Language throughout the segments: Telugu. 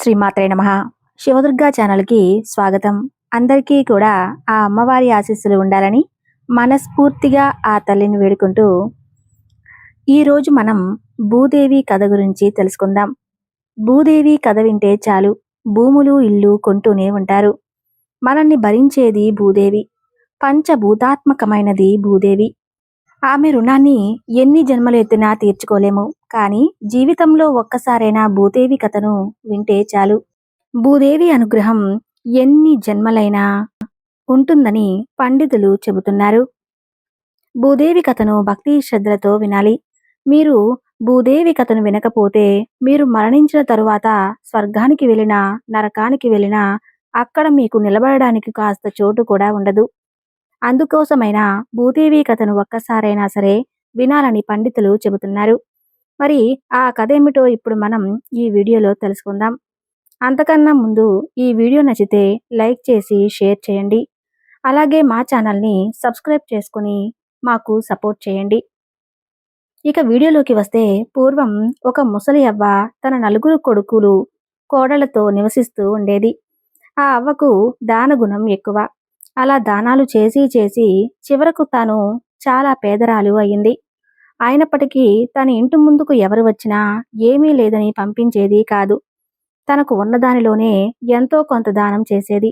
శ్రీమాత్రే నమ. శివదుర్గా ఛానల్కి స్వాగతం. అందరికీ కూడా ఆ అమ్మవారి ఆశీస్సులు ఉండాలని మనస్ఫూర్తిగా ఆ తల్లిని వేడుకుంటూ ఈరోజు మనం భూదేవి కథ గురించి తెలుసుకుందాం. భూదేవి కథ వింటే చాలు భూములు ఇల్లు కొంటూనే ఉంటారు. మనల్ని భరించేది భూదేవి పంచభూతాత్మకమైనది భూదేవి. ఆమె రుణాన్ని ఎన్ని జన్మలు ఎత్తినా తీర్చుకోలేము. కానీ జీవితంలో ఒక్కసారైనా భూదేవి కథను వింటే చాలు. భూదేవి అనుగ్రహం ఎన్ని జన్మలైనా ఉంటుందని పండితులు చెబుతున్నారు. భూదేవి కథను భక్తి శ్రద్ధలతో వినాలి. మీరు భూదేవి కథను వినకపోతే మీరు మరణించిన తరువాత స్వర్గానికి వెళ్ళినా నరకానికి వెళ్ళినా అక్కడ మీకు నిలబడడానికి కాస్త చోటు కూడా ఉండదు. అందుకోసమైనా భూదేవి కథను ఒక్కసారైనా సరే వినాలని పండితులు చెబుతున్నారు. మరి ఆ కథ ఏమిటో ఇప్పుడు మనం ఈ వీడియోలో తెలుసుకుందాం. అంతకన్నా ముందు ఈ వీడియో నచ్చితే లైక్ చేసి షేర్ చేయండి. అలాగే మా ఛానల్ని సబ్స్క్రైబ్ చేసుకుని మాకు సపోర్ట్ చేయండి. ఇక వీడియోలోకి వస్తే పూర్వం ఒక ముసలి అవ్వ తన నలుగురు కొడుకులు కోడలతో నివసిస్తూ ఉండేది. ఆ అవ్వకు దానగుణం ఎక్కువ. అలా దానాలు చేసి చేసి చివరకు తాను చాలా పేదరాలు అయింది. అయినప్పటికీ తన ఇంటి ముందుకు ఎవరు వచ్చినా ఏమీ లేదని పంపించేది కాదు. తనకు ఉన్నదానిలోనే ఎంతో కొంత దానం చేసేది.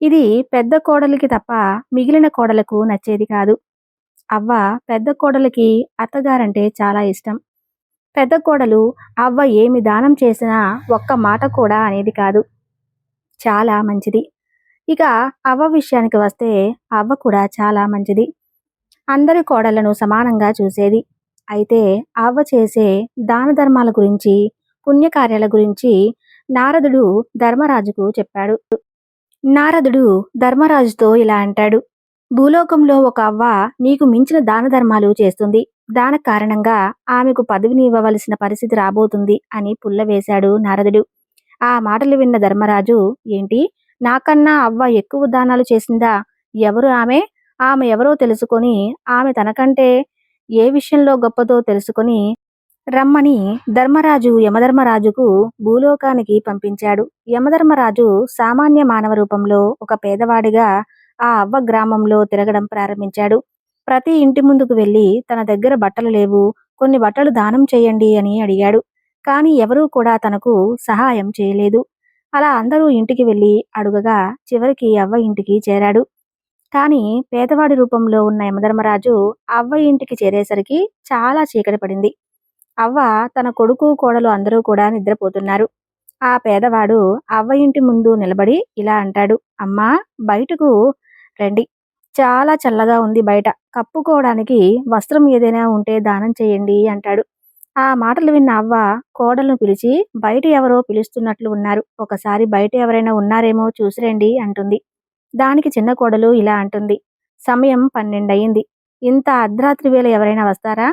ఇది పెద్ద కోడలికి తప్ప మిగిలిన కోడలకు నచ్చేది కాదు. అవ్వ పెద్ద కోడలికి అత్తగారంటే చాలా ఇష్టం. పెద్ద కోడలు అవ్వ ఏమి దానం చేసినా ఒక్క మాట కూడా అనేది కాదు. చాలా మంచిది. ఇక అవ్వ విషయానికి వస్తే అవ్వ కూడా చాలా మంచిది. అందరి కోడళ్ళను సమానంగా చూసేది. అయితే అవ్వ చేసే దాన ధర్మాల గురించి పుణ్యకార్యాల గురించి నారదుడు ధర్మరాజుకు చెప్పాడు. నారదుడు ధర్మరాజుతో ఇలా అంటాడు. భూలోకంలో ఒక అవ్వ నీకు మించిన దాన ధర్మాలు చేస్తుంది. దాన కారణంగా ఆమెకు పదవిని ఇవ్వవలసిన పరిస్థితి రాబోతుంది అని పుల్లవేశాడు నారదుడు. ఆ మాటలు విన్న ధర్మరాజు ఏంటి? నాకన్నా అవ్వ ఎక్కువ దానాలు చేసిందా? ఎవరు ఆమె? ఆమె ఎవరో తెలుసుకొని ఆమె తనకంటే ఏ విషయంలో గొప్పదో తెలుసుకొని రమ్మని ధర్మరాజు యమధర్మరాజుకు భూలోకానికి పంపించాడు. యమధర్మరాజు సామాన్య మానవ రూపంలో ఒక పేదవాడిగా ఆ అవ్వ గ్రామంలో తిరగడం ప్రారంభించాడు. ప్రతి ఇంటి ముందుకు వెళ్ళి తన దగ్గర బట్టలు లేవు కొన్ని బట్టలు దానం చేయండి అని అడిగాడు. కానీ ఎవరూ కూడా తనకు సహాయం చేయలేదు. అలా అందరూ ఇంటికి వెళ్ళి అడుగగా చివరికి అవ్వ ఇంటికి చేరాడు. కానీ పేదవాడి రూపంలో ఉన్న యమధర్మరాజు అవ్వ ఇంటికి చేరేసరికి చాలా చీకటి పడింది. అవ్వ తన కొడుకు కోడలు అందరూ కూడా నిద్రపోతున్నారు. ఆ పేదవాడు అవ్వ ఇంటి ముందు నిలబడి ఇలా అంటాడు అమ్మా బయటకు రండి. చాలా చల్లగా ఉంది బయట. కప్పుకోవడానికి వస్త్రం ఏదైనా ఉంటే దానం చేయండి అంటాడు. ఆ మాటలు విన్న అవ్వ కోడలను పిలిచి బయట ఎవరో పిలుస్తున్నట్లు ఉన్నారు. ఒకసారి బయట ఎవరైనా ఉన్నారేమో చూసిరండి అంటుంది. దానికి చిన్న కోడలు ఇలా అంటుంది. సమయం పన్నెండయింది. ఇంత అర్ధరాత్రి వేళ ఎవరైనా వస్తారా?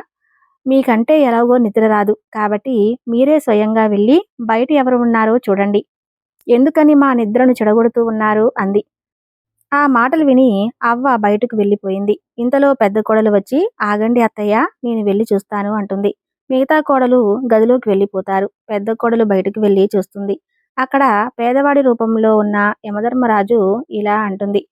మీకంటే ఎలాగో నిద్ర రాదు. కాబట్టి మీరే స్వయంగా వెళ్ళి బయట ఎవరు ఉన్నారో చూడండి. ఎందుకని మా నిద్రను చెడగొడుతూ ఉన్నారు? అంది. ఆ మాటలు విని అవ్వ బయటకు వెళ్ళిపోయింది. ఇంతలో పెద్ద కోడలు వచ్చి ఆగండి అత్తయ్య నేను వెళ్ళి చూస్తాను అంటుంది. మిగతా కోడలు గదిలోకి వెళ్ళిపోతారు. పెద్ద కోడలు బయటకు వెళ్ళి చూస్తుంది. అక్కడ పేదవాడి రూపంలో ఉన్న యమధర్మరాజు ఇలా అంటుంది.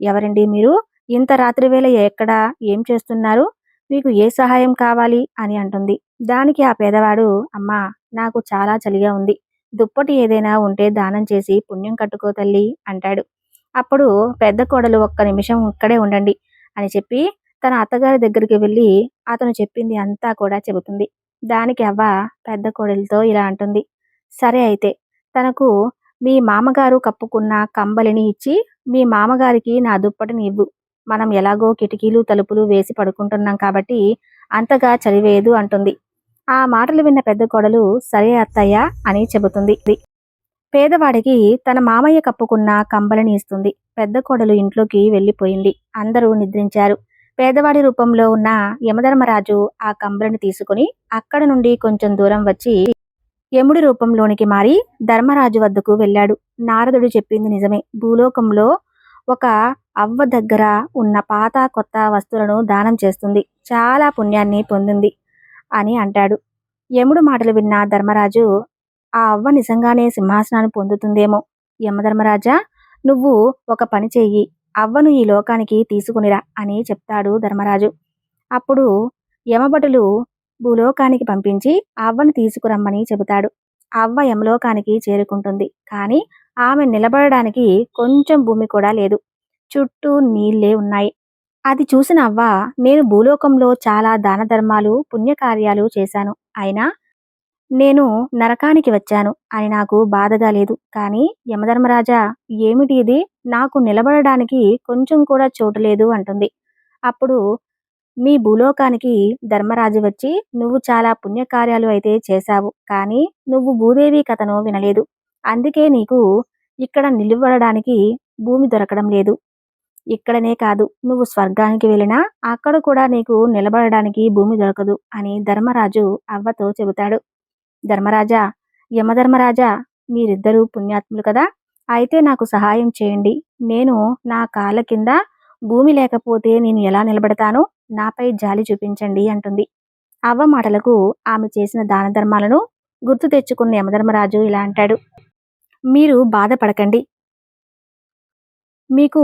ఎవరండి మీరు? ఇంత రాత్రి వేళ ఎక్కడ? ఏం చేస్తున్నారు? మీకు ఏ సహాయం కావాలి? అని అంటుంది. దానికి ఆ పేదవాడు అమ్మా నాకు చాలా చలిగా ఉంది. దుప్పటి ఏదైనా ఉంటే దానం చేసి పుణ్యం కట్టుకో తల్లి అంటాడు. అప్పుడు పెద్ద కోడలు ఒక్క నిమిషం ఇక్కడే ఉండండి అని చెప్పి తన అత్తగారి దగ్గరికి వెళ్ళి అతను చెప్పింది అంతా కూడా చెబుతుంది. దానికి అవ్వ పెద్ద కోడలితో ఇలా అంటుంది. సరే అయితే తనకు మీ మామగారు కప్పుకున్న కంబలిని ఇచ్చి మీ మామగారికి నా దుప్పటిని ఇవ్వు. మనం ఎలాగో కిటికీలు తలుపులు వేసి పడుకుంటున్నాం కాబట్టి అంతగా చలివేయదు అంటుంది. ఆ మాటలు విన్న పెద్ద కోడలు సరే అత్తయ్య అని చెబుతుంది. పేదవాడికి తన మామయ్య కప్పుకున్న కంబలిని ఇస్తుంది. పెద్ద కోడలు ఇంట్లోకి వెళ్ళిపోయింది. అందరూ నిద్రించారు. పేదవాడి రూపంలో ఉన్న యమధర్మరాజు ఆ కంబలను తీసుకుని అక్కడ నుండి కొంచెం దూరం వచ్చి యముడి రూపంలోనికి మారి ధర్మరాజు వద్దకు వెళ్ళాడు. నారదుడు చెప్పింది నిజమే. భూలోకంలో ఒక అవ్వ దగ్గర ఉన్న పాత కొత్త వస్తువులను దానం చేస్తుంది. చాలా పుణ్యాన్ని పొందింది అని అంటాడు. యముడు మాటలు విన్న ధర్మరాజు ఆ అవ్వ నిజంగానే సింహాసనాన్ని పొందుతుందేమో. యమధర్మరాజా నువ్వు ఒక పని చెయ్యి. అవ్వను ఈ లోకానికి తీసుకునిరా అని చెప్తాడు ధర్మరాజు. అప్పుడు యమభటులు భూలోకానికి పంపించి అవ్వను తీసుకురమ్మని చెబుతాడు. అవ్వ యమలోకానికి చేరుకుంటుంది. కానీ ఆమె నిలబడడానికి కొంచెం భూమి కూడా లేదు. చుట్టూ నీళ్ళే ఉన్నాయి. అది చూసిన అవ్వ నేను భూలోకంలో చాలా దాన ధర్మాలు పుణ్యకార్యాలు చేశాను. అయినా నేను నరకానికి వచ్చాను. అని నాకు బాధగా లేదు. కానీ యమధర్మరాజా ఏమిటి ఇది? నాకు నిలబడడానికి కొంచెం కూడా చోటు లేదు అంటుంది. అప్పుడు మీ భూలోకానికి ధర్మరాజు వచ్చి నువ్వు చాలా పుణ్యకార్యాలు అయితే చేశావు కానీ నువ్వు భూదేవి కథను వినలేదు. అందుకే నీకు ఇక్కడ నిలబడడానికి భూమి దొరకడం లేదు. ఇక్కడనే కాదు నువ్వు స్వర్గానికి వెళ్ళినా అక్కడ కూడా నీకు నిలబడడానికి భూమి దొరకదు అని ధర్మరాజు అవ్వతో చెబుతాడు. ధర్మరాజా యమధర్మరాజా మీరిద్దరూ పుణ్యాత్ములు కదా? అయితే నాకు సహాయం చేయండి. నేను నా కాళ్ళ కింద భూమి లేకపోతే నేను ఎలా నిలబడతాను? నాపై జాలి చూపించండి అంటుంది. అవ్వ మాటలకు ఆమె చేసిన దాన ధర్మాలను గుర్తు తెచ్చుకున్న యమధర్మరాజు ఇలా అంటాడు. మీరు బాధపడకండి. మీకు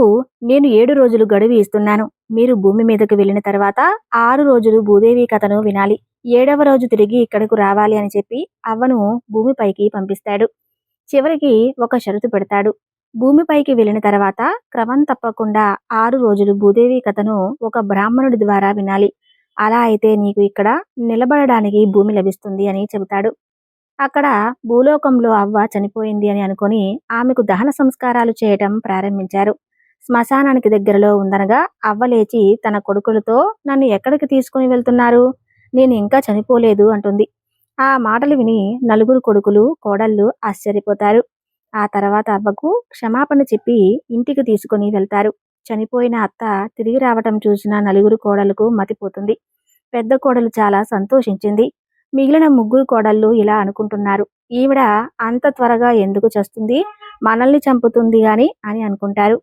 నేను ఏడు రోజులు గడువు ఇస్తున్నాను. మీరు భూమి మీదకు వెళ్ళిన తర్వాత ఆరు రోజులు భూదేవి కథను వినాలి. ఏడవ రోజు తిరిగి ఇక్కడకు రావాలి అని చెప్పి అవ్వను భూమిపైకి పంపిస్తాడు. చివరికి ఒక షరతు పెడతాడు. భూమిపైకి వెళ్ళిన తర్వాత క్రమం తప్పకుండా ఆరు రోజులు భూదేవి కథను ఒక బ్రాహ్మణుడి ద్వారా వినాలి. అలా అయితే నీకు ఇక్కడ నిలబడడానికి భూమి లభిస్తుంది అని చెబుతాడు. అక్కడ భూలోకంలో అవ్వ చనిపోయింది అని అనుకొని ఆమెకు దహన సంస్కారాలు చేయటం ప్రారంభించారు. శ్మశానానికి దగ్గరలో ఉందనగా అవ్వ లేచి తన కొడుకులతో నన్ను ఎక్కడికి తీసుకుని వెళ్తున్నారు? నేను ఇంకా చనిపోలేదు అంటుంది. ఆ మాటలు విని నలుగురు కొడుకులు కోడళ్ళు ఆశ్చర్యపోతారు. ఆ తర్వాత అవ్వకు క్షమాపణ చెప్పి ఇంటికి తీసుకుని వెళ్తారు. చనిపోయిన అత్త తిరిగి రావటం చూసిన నలుగురు కోడలకు మతిపోతుంది. పెద్ద కోడలు చాలా సంతోషించింది. మిగిలిన ముగ్గురు కోడళ్ళు ఇలా అనుకుంటున్నారు. ఈవిడ అంత త్వరగా ఎందుకు చేస్తుంది? మనల్ని చంపుతుంది గాని అని అనుకుంటారు.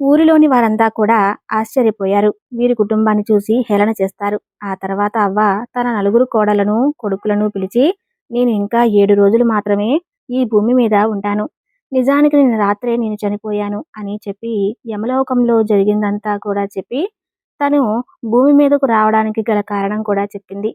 ఊరిలోని వారంతా కూడా ఆశ్చర్యపోయారు. వీరి కుటుంబాన్ని చూసి హేళన చేస్తారు. ఆ తర్వాత అవ్వ తన నలుగురు కోడలను కొడుకులను పిలిచి నేను ఇంకా ఏడు రోజులు మాత్రమే ఈ భూమి మీద ఉంటాను. నిజానికి నేను రాత్రే నేను చనిపోయాను అని చెప్పి యమలోకంలో జరిగిందంతా కూడా చెప్పి తను భూమి మీదకు రావడానికి గల కారణం కూడా చెప్పింది.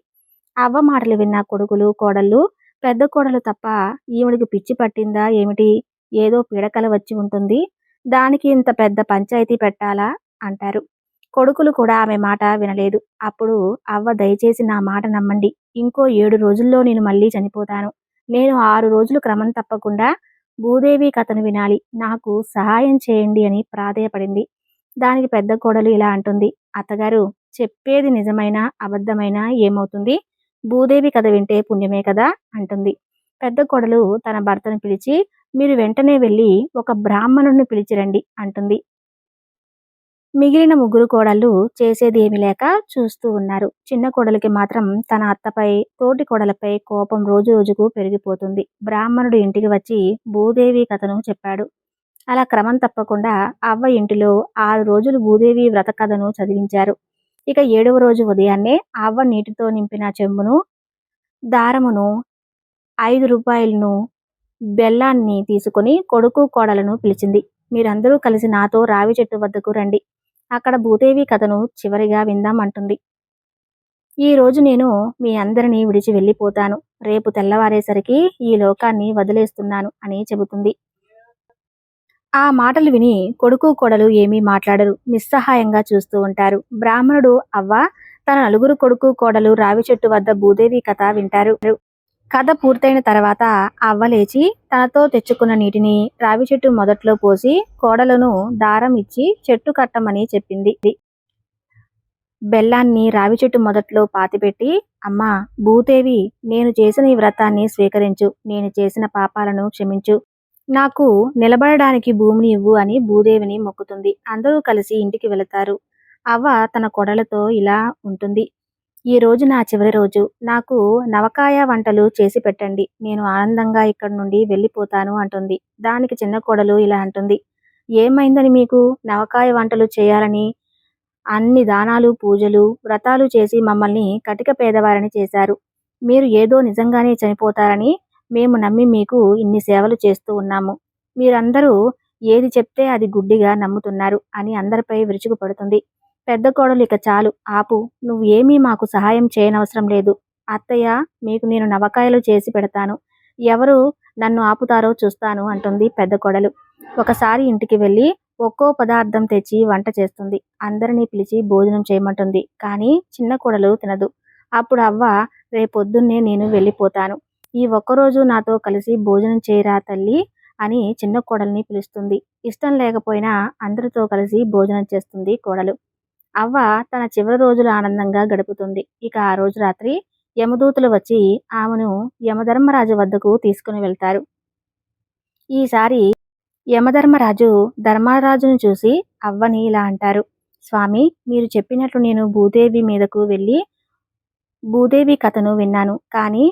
అవ్వ మాటలు విన్న కొడుకులు కోడళ్ళు పెద్ద కోడలు తప్ప ఈవిడికి పిచ్చి పట్టిందా ఏమిటి? ఏదో పీడకల వచ్చి ఉంటుంది. దానికి ఇంత పెద్ద పంచాయతీ పెట్టాలా? అంటారు. కొడుకులు కూడా ఆమె మాట వినలేదు. అప్పుడు అవ్వ దయచేసి నా మాట నమ్మండి. ఇంకో ఏడు రోజుల్లో నేను మళ్ళీ చనిపోతాను. నేను ఆరు రోజులు క్రమం తప్పకుండా భూదేవి కథను వినాలి. నాకు సహాయం చేయండి అని ప్రాధేయపడింది. దానికి పెద్ద కోడలు ఇలా అంటుంది. అత్తగారు చెప్పేది నిజమైన అబద్ధమైన ఏమవుతుంది? భూదేవి కథ వింటే పుణ్యమే కదా అంటుంది. పెద్ద కోడలు తన భర్తను పిలిచి మీరు వెంటనే వెళ్ళి ఒక బ్రాహ్మణుడిని పిలిచిరండి అంటుంది. మిగిలిన ముగ్గురు కోడళ్ళు చేసేది ఏమి లేక చూస్తూ ఉన్నారు. చిన్న కోడలికి మాత్రం తన అత్తపై తోటి కోడలపై కోపం రోజు రోజుకు పెరిగిపోతుంది. బ్రాహ్మణుడు ఇంటికి వచ్చి భూదేవి కథను చెప్పాడు. అలా క్రమం తప్పకుండా అవ్వ ఇంటిలో ఆరు రోజులు భూదేవి వ్రత కథను చదివించారు. ఇక ఏడవ రోజు ఉదయాన్నే అవ్వ నీటితో నింపిన చెంబును దారమును ఐదు రూపాయలను బెల్లాన్ని తీసుకుని కొడుకు కోడలను పిలిచింది. మీరందరూ కలిసి నాతో రావి చెట్టు వద్దకు రండి. అక్కడ భూదేవి కథను చివరిగా విందాం అంటుంది ఈ రోజు నేను మీ అందరినీ విడిచి వెళ్ళిపోతాను. రేపు తెల్లవారేసరికి ఈ లోకాన్ని వదిలేస్తున్నాను అని చెబుతుంది. ఆ మాటలు విని కొడుకు కొడలు ఏమీ మాట్లాడరు. నిస్సహాయంగా చూస్తూ ఉంటారు. బ్రాహ్మణుడు అవ్వ తన నలుగురు కొడుకు కోడలు రావి చెట్టు వద్ద భూదేవి కథ వింటారు. కథ పూర్తయిన తర్వాత అవ్వ లేచి తనతో తెచ్చుకున్న నీటిని రావి చెట్టు మొదట్లో పోసి కోడలను దారం ఇచ్చి చెట్టు కట్టమని చెప్పింది. బెల్లాన్ని రావి చెట్టు మొదట్లో పాతిపెట్టి అమ్మా భూదేవి నేను చేసిన ఈ వ్రతాన్ని స్వీకరించు. నేను చేసిన పాపాలను క్షమించు. నాకు నిలబడడానికి భూమిని ఇవ్వు అని భూదేవిని మొక్కుతుంది. అందరూ కలిసి ఇంటికి వెళతారు. అవ్వ తన కొడలతో ఇలా ఉంటుంది. ఈ రోజు నా చివరి రోజు. నాకు నవకాయ వంటలు చేసి పెట్టండి. నేను ఆనందంగా ఇక్కడ నుండి వెళ్ళిపోతాను అంటుంది. దానికి చిన్న కోడలు ఇలా అంటుంది. ఏమైందని మీకు? నవకాయ వంటలు చేయాలని అన్ని దానాలు పూజలు వ్రతాలు చేసి మమ్మల్ని కటిక పేదవారిని చేశారు. మీరు ఏదో నిజంగానే చనిపోతారని మేము నమ్మి మీకు ఇన్ని సేవలు చేస్తూ ఉన్నాము. మీరందరూ ఏది చెప్తే అది గుడ్డిగా నమ్ముతున్నారు అని అందరిపై విరుచుకుపడుతుంది. పెద్ద కోడలు ఇక చాలు. ఆపు నువ్వు ఏమీ మాకు సహాయం చేయనవసరం లేదు. అత్తయ్య మీకు నేను నవకాయలు చేసి పెడతాను. ఎవరు నన్ను ఆపుతారో చూస్తాను అంటుంది పెద్ద కోడలు. ఒకసారి ఇంటికి వెళ్ళి ఒక్కో పదార్థం తెచ్చి వంట చేస్తుంది. అందరినీ పిలిచి భోజనం చేయమంటుంది. కానీ చిన్న కోడలు తినదు. అప్పుడు అవ్వ రేపొద్దున్నే నేను వెళ్ళిపోతాను. ఈ ఒక్కరోజు నాతో కలిసి భోజనం చేయరా తల్లి అని చిన్న కోడల్ని పిలుస్తుంది. ఇష్టం లేకపోయినా అందరితో కలిసి భోజనం చేస్తుంది కోడలు. అవ్వ తన చివరి రోజులు ఆనందంగా గడుపుతుంది. ఇక ఆ రోజు రాత్రి యమదూతలు వచ్చి ఆమెను యమధర్మరాజు వద్దకు తీసుకుని వెళ్తారు. ఈసారి యమధర్మరాజు ధర్మరాజును చూసి అవ్వని ఇలా అంటారు. స్వామి మీరు చెప్పినట్లు నేను భూదేవి మీదకు వెళ్ళి భూదేవి కథను విన్నాను. కానీ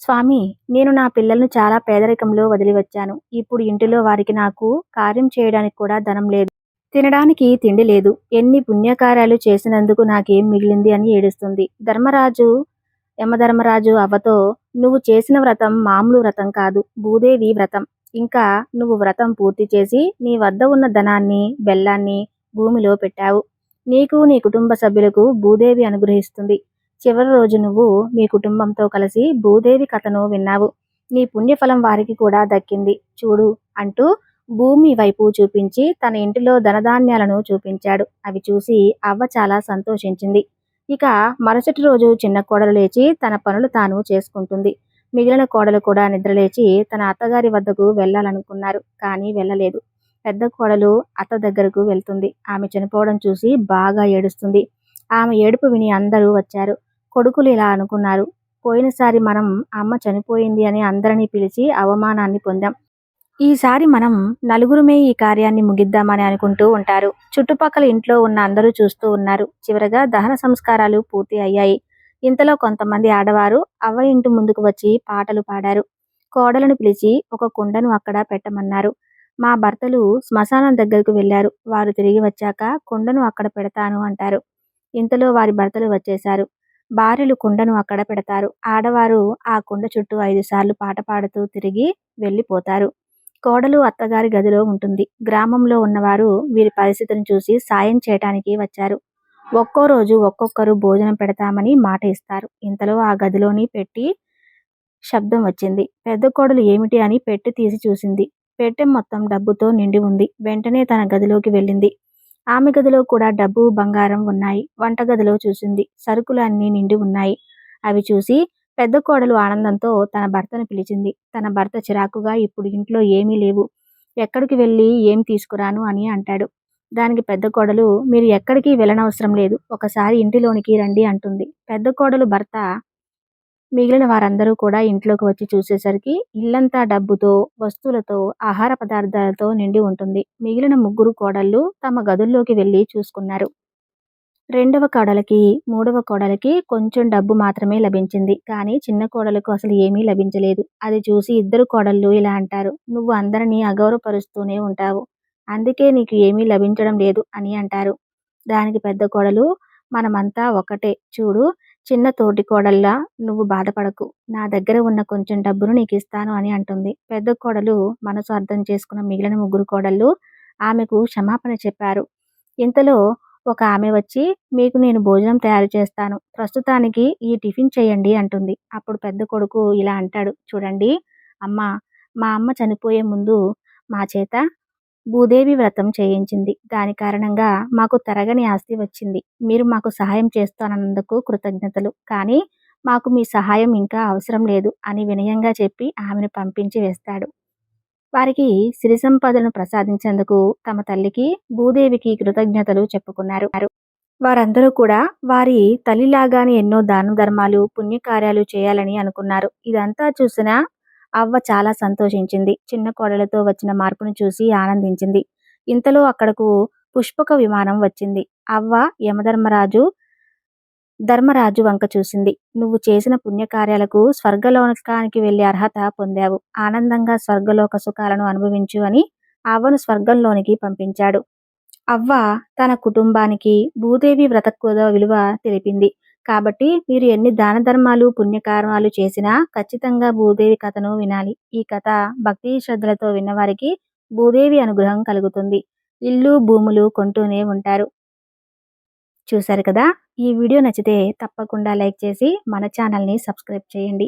స్వామి నేను నా పిల్లలను చాలా పేదరికంలో వదిలి వచ్చాను ఇప్పుడు ఇంటిలో వారికి నాకు కార్యం చేయడానికి కూడా ధనం లేదు. తినడానికి తిండి లేదు. ఎన్ని పుణ్యకార్యాలు చేసినందుకు నాకేం మిగిలింది అని ఏడుస్తుంది. ధర్మరాజు యమధర్మరాజు అవ్వతో నువ్వు చేసిన వ్రతం మామూలు వ్రతం కాదు. భూదేవి వ్రతం. ఇంకా నువ్వు వ్రతం పూర్తి చేసి నీ వద్ద ఉన్న ధనాన్ని బెల్లాన్ని భూమిలో పెట్టావు. నీకు నీ కుటుంబ సభ్యులకు భూదేవి అనుగ్రహిస్తుంది. చివరి రోజు నువ్వు మీ కుటుంబంతో కలిసి భూదేవి కథను విన్నావు. నీ పుణ్యఫలం వారికి కూడా దక్కింది. చూడు అంటూ భూమి వైపు చూపించి తన ఇంటిలో ధనధాన్యాలను చూపించాడు. అవి చూసి అవ్వ చాలా సంతోషించింది. ఇక మరుసటి రోజు చిన్న కోడలు లేచి తన పనులు తాను చేసుకుంటుంది. మిగిలిన కోడలు కూడా నిద్రలేచి తన అత్తగారి వద్దకు వెళ్ళాలనుకున్నారు కానీ వెళ్ళలేదు. పెద్ద కోడలు అత్త దగ్గరకు వెళ్తుంది. ఆమె చనిపోవడం చూసి బాగా ఏడుస్తుంది. ఆమె ఏడుపు విని అందరూ వచ్చారు. కొడుకులు ఇలా అనుకున్నారు. పోయినసారి మనం అమ్మ చనిపోయింది అని అందరినీ పిలిచి అవమానాన్ని పొందాం. ఈసారి మనం నలుగురుమే ఈ కార్యాన్ని ముగిద్దామని అనుకుంటూ ఉంటారు. చుట్టుపక్కల ఇంట్లో ఉన్న అందరూ చూస్తూ ఉన్నారు. చివరగా దహన సంస్కారాలు పూర్తి అయ్యాయి. ఇంతలో కొంతమంది ఆడవారు అవ్వ ఇంటి ముందుకు వచ్చి పాటలు పాడారు. కోడలను పిలిచి ఒక కుండను అక్కడ పెట్టమన్నారు. మా భర్తలు శ్మశానం దగ్గరకు వెళ్ళారు. వారు తిరిగి వచ్చాక కుండను అక్కడ పెడతాను అంటారు. ఇంతలో వారి భర్తలు వచ్చేశారు. భార్యలు కుండను అక్కడ పెడతారు. ఆడవారు ఆ కుండ చుట్టూ ఐదు సార్లు పాట పాడుతూ తిరిగి వెళ్ళిపోతారు. కోడలు అత్తగారి గదిలో ఉంటుంది. గ్రామంలో ఉన్నవారు వీరి పరిస్థితిని చూసి సాయం చేయటానికి వచ్చారు. ఒక్కో రోజు ఒక్కొక్కరు భోజనం పెడతామని మాట ఇస్తారు. ఇంతలో ఆ గదిలోని పెట్టి శబ్దం వచ్చింది. పెద్ద కోడలు ఏమిటి అని పెట్టి తీసి చూసింది. పెట్టె మొత్తం డబ్బుతో నిండి ఉంది. వెంటనే తన గదిలోకి వెళ్ళింది. ఆమె గదిలో కూడా డబ్బు బంగారం ఉన్నాయి. వంటగదిలో చూసింది. సరుకులు అన్నీ నిండి ఉన్నాయి. అవి చూసి పెద్ద కోడలు ఆనందంతో తన భర్తను పిలిచింది. తన భర్త చిరాకుగా ఇప్పుడు ఇంట్లో ఏమీ లేవు. ఎక్కడికి వెళ్ళి ఏం తీసుకురాను అని అంటాడు. దానికి పెద్ద కోడలు మీరు ఎక్కడికి వెళ్ళనవసరం లేదు. ఒకసారి ఇంటిలోనికి రండి అంటుంది. పెద్ద కోడలు భర్త మిగిలిన వారందరూ కూడా ఇంట్లోకి వచ్చి చూసేసరికి ఇల్లంతా డబ్బుతో వస్తువులతో ఆహార పదార్థాలతో నిండి ఉంటుంది. మిగిలిన ముగ్గురు కోడళ్ళు తమ గదుల్లోకి వెళ్ళి చూసుకున్నారు. రెండవ కోడలకి మూడవ కోడలకి కొంచెం డబ్బు మాత్రమే లభించింది. కానీ చిన్న కోడలకు అసలు ఏమీ లభించలేదు. అది చూసి ఇద్దరు కోడళ్ళు ఇలా అంటారు నువ్వు అందరినీ అగౌరవపరుస్తూనే ఉంటావు. అందుకే నీకు ఏమీ లభించడం లేదు అని అంటారు. దానికి పెద్ద కోడలు మనమంతా ఒకటే. చూడు చిన్న తోటి కోడల్లా నువ్వు బాధపడకు. నా దగ్గర ఉన్న కొంచెం డబ్బును నీకు ఇస్తాను అని అంటుంది. పెద్ద కోడలు మనసు అర్థం చేసుకున్న మిగిలిన ముగ్గురు కోడళ్ళు ఆమెకు క్షమాపణ చెప్పారు. ఇంతలో ఒక ఆమె వచ్చి మీకు నేను భోజనం తయారు చేస్తాను. ప్రస్తుతానికి ఈ టిఫిన్ చేయండి అంటుంది. అప్పుడు పెద్ద కొడుకు ఇలా అంటాడు. చూడండి అమ్మ మా అమ్మ చనిపోయే ముందు మా చేత భూదేవి వ్రతం చేయించింది. దాని కారణంగా మాకు తరగని ఆస్తి వచ్చింది. మీరు మాకు సహాయం చేస్తానన్నందుకు కృతజ్ఞతలు. కానీ మాకు మీ సహాయం ఇంకా అవసరం లేదు అని వినయంగా చెప్పి ఆమెను పంపించి వేస్తాడు. వారికి సిరి సంపదలను ప్రసాదించేందుకు తమ తల్లికి భూదేవికి కృతజ్ఞతలు చెప్పుకున్నారు. వారందరూ కూడా వారి తల్లిలాగానే ఎన్నో దాన ధర్మాలు పుణ్యకార్యాలు చేయాలని అనుకున్నారు. ఇదంతా చూసిన అవ్వ చాలా సంతోషించింది. చిన్న కోడలతో వచ్చిన మార్పును చూసి ఆనందించింది. ఇంతలో అక్కడకు పుష్పక విమానం వచ్చింది. అవ్వ యమధర్మరాజు ధర్మరాజు వంక చూసింది. నువ్వు చేసిన పుణ్యకార్యాలకు స్వర్గలోకానికి వెళ్ళే అర్హత పొందావు. ఆనందంగా స్వర్గలోక సుఖాలను అనుభవించు అని అవ్వను స్వర్గంలోనికి పంపించాడు. అవ్వ తన కుటుంబానికి భూదేవి వ్రత విలువ తెలిపింది. కాబట్టి మీరు ఎన్ని దాన ధర్మాలు పుణ్యకార్యాలు చేసినా ఖచ్చితంగా భూదేవి కథను వినాలి. ఈ కథ భక్తి శ్రద్ధలతో విన్నవారికి భూదేవి అనుగ్రహం కలుగుతుంది. ఇల్లు భూములు కొంటూనే ఉంటారు. చూశారు కదా? ఈ వీడియో నచ్చితే తప్పకుండా లైక్ చేసి మన ఛానల్ని సబ్స్క్రైబ్ చేయండి.